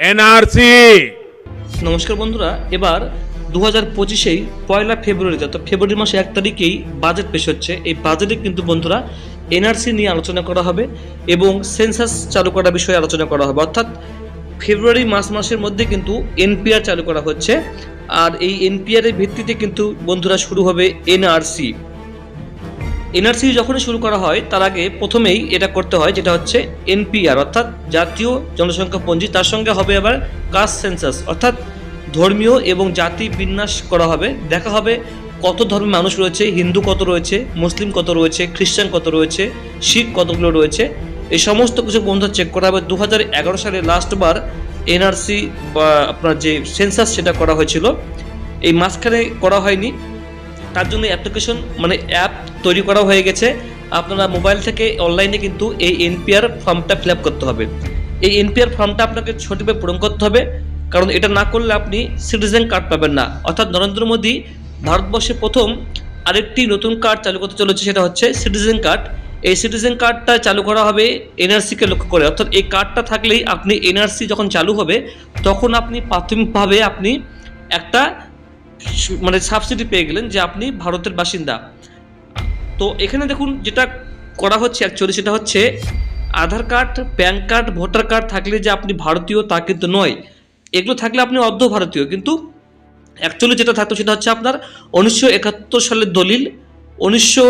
NRC. নমস্কার বন্ধুরা, এবার দু হাজার পঁচিশেই পয়লা ফেব্রুয়ারিতে অর্থাৎ ফেব্রুয়ারি মাসে এক তারিখেই বাজেট পেশ হচ্ছে। এই বাজেটে কিন্তু বন্ধুরা এনআরসি নিয়ে আলোচনা করা হবে এবং সেন্সাস চালু করা বিষয়ে আলোচনা করা হবে। অর্থাৎ ফেব্রুয়ারি মাস মাসের মধ্যে কিন্তু এনপিআর চালু করা হচ্ছে। আর এই এনপিআর এর ভিত্তিতে কিন্তু বন্ধুরা শুরু হবে এনআরসি। এনআরসি যখনই শুরু করা হয়, তার আগে প্রথমেই এটা করতে হয়, যেটা হচ্ছে এনপিআর অর্থাৎ জাতীয় জনসংখ্যা পঞ্জি। তার সঙ্গে হবে আবার কাস্ট সেন্সাস অর্থাৎ ধর্মীয় এবং জাতি বিন্যাস করা হবে। দেখা হবে কত ধর্মের মানুষ রয়েছে, হিন্দু কত রয়েছে, মুসলিম কত রয়েছে, খ্রিস্টান কত রয়েছে, শিখ কতগুলো রয়েছে। এই সমস্ত কিছু বন্ধু চেক করা হবে। দু হাজার এগারো সালে লাস্টবার এনআরসি বা আপনার যে সেন্সাস সেটা করা হয়েছিল। এই মাঝখানে করা হয়নি। তার জন্য অ্যাপ্লিকেশন মানে অ্যাপ তৈরি করা হয়ে গেছে। আপনারা মোবাইল থেকে অনলাইনে কিন্তু এই এনপিআর ফর্মটা ফিল করতে হবে। এই এনপিআর ফর্মটা আপনাকে সঠিকভাবে পূরণ করতে হবে। কারণ এটা না করলে আপনি সিটিজেন কার্ড পাবেন না। অর্থাৎ নরেন্দ্র মোদী ভারতবর্ষে প্রথম আরেকটি নতুন কার্ড চালু করতে চলেছে, সেটা হচ্ছে সিটিজেন কার্ড এই সিটিজেন কার্ডটা চালু করা হবে এনআরসিকে লক্ষ্য করে। অর্থাৎ এই কার্ডটা থাকলেই আপনি এনআরসি যখন চালু হবে, তখন আপনি প্রাথমিকভাবে আপনি একটা মানে সাবসিডি পেয়ে গেলেন যে আপনি ভারতের বাসিন্দা। তো এখানে দেখুন যেটা করা হচ্ছে অ্যাকচুয়ালি সেটা হচ্ছে Aadhaar card, PAN card, voter card থাকলে যে আপনি ভারতীয় তা কিন্তু নয়। এগুলো থাকলে আপনি অর্ধ ভারতীয়। কিন্তু অ্যাকচুয়ালি যেটা থাকতো সেটা হচ্ছে আপনার উনিশশো একাত্তর সালের দলিল। উনিশশো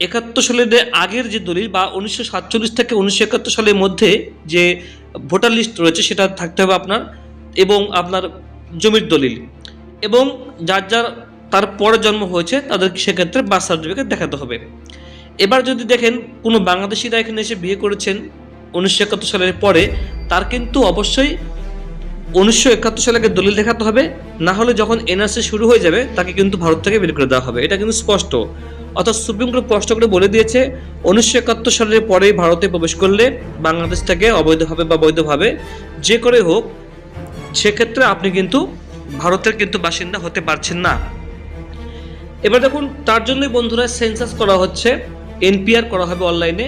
একাত্তর সালের আগের যে দলিল বা উনিশশো সাতচল্লিশ থেকে উনিশশো একাত্তর সালের মধ্যে যে ভোটার লিস্ট রয়েছে সেটা থাকতে হবে আপনার এবং আপনার জমির দলিল। এবং যার যার তার পরে জন্ম হয়েছে, তাদের সেক্ষেত্রে বার্থ সার্টিফিকেট দেখাতে হবে। এবার যদি দেখেন, কোনো বাংলাদেশিরা এখানে এসে বিয়ে করেছেন উনিশশো একাত্তর সালের পরে, তার কিন্তু অবশ্যই উনিশশো একাত্তর সালে দলিল দেখাতে হবে। না হলে যখন এনআরসি শুরু হয়ে যাবে, তাকে কিন্তু ভারত থেকে বের করে দেওয়া হবে। এটা কিন্তু স্পষ্ট। অর্থাৎ সুপ্রিম কোর্ট স্পষ্ট করে বলে দিয়েছে, উনিশশো একাত্তর সালের পরে ভারতে প্রবেশ করলে বাংলাদেশ থেকে অবৈধভাবে বা বৈধভাবে যে করে হোক, সেক্ষেত্রে আপনি কিন্তু ভারতের কিন্তু বাসিন্দা হতে পারছেন না। এবার দেখুন, তার জন্যই বন্ধুরা সেন্সাস করা হচ্ছে, এনপিআর করা হবে অনলাইনে।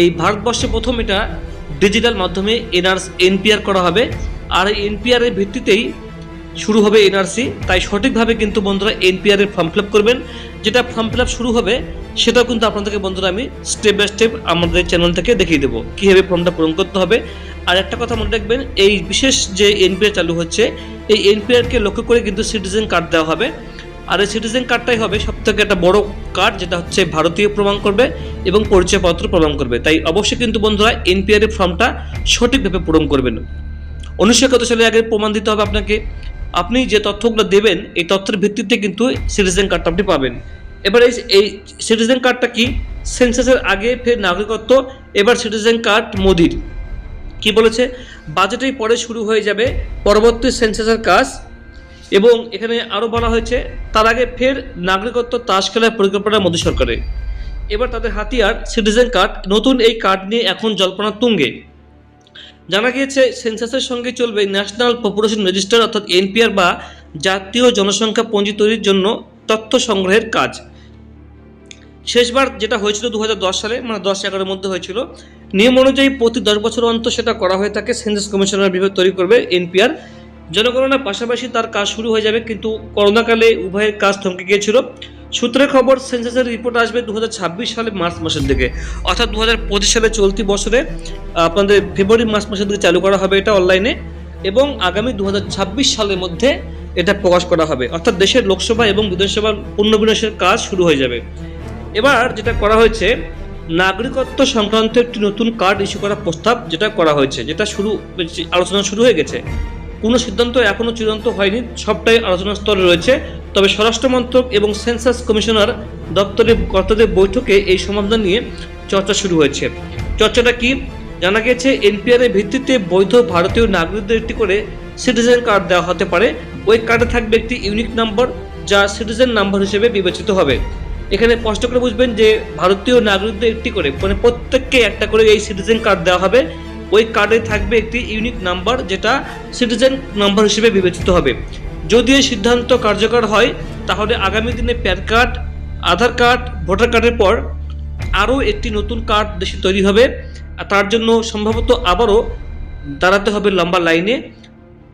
এই ভারতবর্ষে প্রথম এটা ডিজিটাল মাধ্যমে এনআরস, এনপিআর করা হবে। আর এই এনপিআর এর ভিত্তিতেই শুরু হবে এনআরসি। তাই সঠিকভাবে কিন্তু বন্ধুরা এনপিআর এর ফর্ম ফিল করবেন। যেটা ফর্ম ফিল শুরু হবে, সেটাও কিন্তু আপনাদেরকে বন্ধুরা আমি স্টেপ বাই স্টেপ আমাদের চ্যানেল থেকে দেখিয়ে দেবো। কীভাবে ফর্মটা পূরণ করতে হবে আর একটা কথা মনে রাখবেন, এই বিশেষ যে এনপিআর চালু হচ্ছে, এই এনপিআরকে লক্ষ্য করে কিন্তু সিটিজেন কার্ড দেওয়া হবে। আর এই সিটিজেন কার্ডটাই হবে সব থেকে একটা বড় কার্ড যেটা হচ্ছে ভারতীয় প্রমাণ করবে এবং পরিচয়পত্র প্রমাণ করবে। তাই অবশ্যই কিন্তু বন্ধুরা এনপিআর এর ফর্মটা সঠিকভাবে পূরণ করবেন। উনিশশো একাত্তর সালের আগে প্রমাণ দিতে হবে আপনাকে। আপনি যে তথ্যগুলো দেবেন, এই তথ্যের ভিত্তিতে কিন্তু সিটিজেন কার্ডটা আপনি পাবেন। এবার এই সিটিজেন কার্ডটা কি? সেন্সাসের আগে ফের নাগরিকত্ব, এবার সিটিজেন কার্ড মোদির। কি বলেছে? বাজেটেই পরে শুরু হয়ে যাবে পরবর্তী সেন্সাসের কাজ। এবং এখানে আরও বলা হয়েছে, তার আগে ফের নাগরিকত্ব তাস খেলার পরিকল্পনা মোদী সরকারের। এবার তাদের হাতিয়ার, সিটিজেন কার্ড, নতুন এই কার্ড নিয়ে এখন জল্পনা তুঙ্গে। জানা গিয়েছে সেন্সাসের সঙ্গে চলবে ন্যাশনাল পপুলেশন রেজিস্টার, অর্থাৎ এনপিআর বা জাতীয় জনসংখ্যা পঞ্জি তৈরির জন্য তথ্য সংগ্রহের কাজ। শেষবার যেটা হয়েছিল দু হাজার দশ সালে মানে দশ এগারোর মধ্যে হয়েছিল, নিয়ম অনুযায়ী প্রতি দশ বছর অন্তর সেটা করা হয়ে থাকে সেন্সাস কমিশনার বিভাগ তৈরি করবে এনপিআর। জনগণনার পাশাপাশি তার কাজ শুরু হয়ে যাবে, কিন্তু করোনাকালে উভয়ের কাজ থমকে গিয়েছিল। সূত্রের খবর সেন্সাসের রিপোর্ট আসবে দু হাজার ছাব্বিশ সালে মার্চ মাসের দিকে। অর্থাৎ দু হাজার পঁচিশ সালে চলতি বছরে, আপনাদের ফেব্রুয়ারি মার্চ মাসের দিকে চালু করা হবে এটা অনলাইনে, এবং আগামী দু হাজার ছাব্বিশ সালের মধ্যে এটা প্রকাশ করা হবে। অর্থাৎ দেশের লোকসভা এবং বিধানসভার পুনর্বিন্যাসের কাজ শুরু হয়ে যাবে। এবার যেটা করা হয়েছে, নাগরিকত্ব সংক্রান্ত একটি নতুন কার্ড ইস্যু করার প্রস্তাব যেটা করা হয়েছে, যেটা শুরু আলোচনা শুরু হয়ে গেছে। কোনো সিদ্ধান্ত এখনও চূড়ান্ত হয়নি, সবটাই আলোচনার স্তরে রয়েছে। তবে স্বরাষ্ট্র মন্ত্রক এবং সেন্সাস কমিশনার দপ্তরের কর্তাদের বৈঠকে এই সমাধান নিয়ে চর্চা শুরু হয়েছে। চর্চাটা কি? জানা গেছে এনপিআরের ভিত্তিতে বৈধ ভারতীয় নাগরিকদের একটি করে সিটিজেন কার্ড দেওয়া হতে পারে। ওই কার্ডে থাকবে একটি ইউনিক নাম্বার যা সিটিজেন নাম্বার হিসেবে বিবেচিত হবে। এখানে স্পষ্ট করে বুঝবেন যে ভারতীয় নাগরিকদের একটি করে মানে প্রত্যেককে একটা করে এই সিটিজেন কার্ড দেওয়া হবে। ওই কার্ডে থাকবে একটি ইউনিক নাম্বার যেটা সিটিজেন নাম্বার হিসেবে বিবেচিত হবে। যদি এই সিদ্ধান্ত কার্যকর হয়, তাহলে আগামী দিনে PAN card, Aadhaar card, voter কার্ডের পর আরও একটি নতুন কার্ড দেশে তৈরি হবে। আর তার জন্য সম্ভবত আবারও দাঁড়াতে হবে লম্বা লাইনে।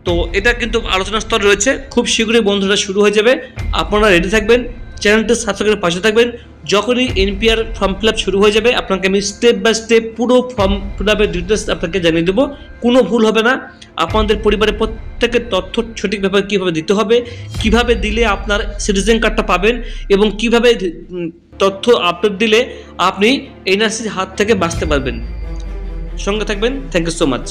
তো এটা কিন্তু আলোচনা স্তর রয়েছে। খুব শীঘ্রই বন্ধুরা শুরু হয়ে যাবে। আপনারা রেডি থাকবেন। চ্যানেলটি সাবস্ক্রাইব করে পাশে থাকবেন। যখনই এনপিআর ফর্ম ফিল শুরু হয়ে যাবে, আপনাকে আমি স্টেপ বাই স্টেপ পুরো ফর্ম ফিল আপের ডিটেলস আপনাকে জানিয়ে দেবো। কোনো ভুল হবে না। আপনাদের পরিবারের প্রত্যেকের তথ্য সঠিকভাবে কীভাবে দিতে হবে, কীভাবে দিলে আপনার সিটিজেন কার্ডটা পাবেন এবং কীভাবে তথ্য আপলোড দিলে আপনি এনআরসির হাত থেকে বাঁচতে পারবেন। সঙ্গে থাকবেন। Thank you so much